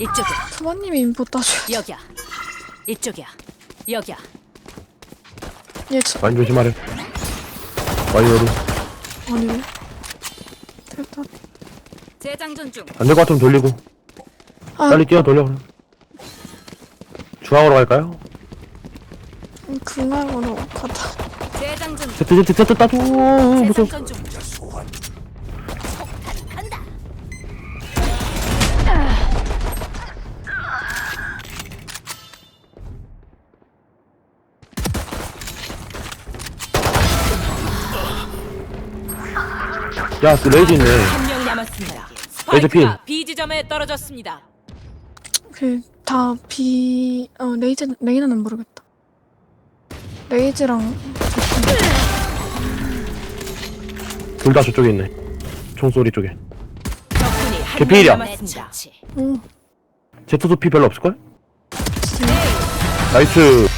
이쪽이야. 부모님이 인포 따줘야 돼. 여기야. 이쪽이야. 여기야. 얘 저, 많이 조심하래. 와이어로. 아니네. 됐다. 재장전 중. 안될 것 같으면 돌리고. 아, 빨리 뛰어 돌려, 그럼. 중앙으로 갈까요? 그날로 가다. 재장전 중. 제트, 제트, 제트 따줘. 무서워. 재장전 중. 야, 그 레이지 있네. 한 명 남았습니다. 스파이크가 B 지점에 떨어졌습니다. 그, 다 비, 어, 레이즈, 레이나는 모르겠다. 레이즈랑, 둘 다 저쪽에 있네. 총소리 쪽에. 적군이 한 개필이야. 명 남았습니다. 오, 제트도 피 별로 없을걸? 나이스.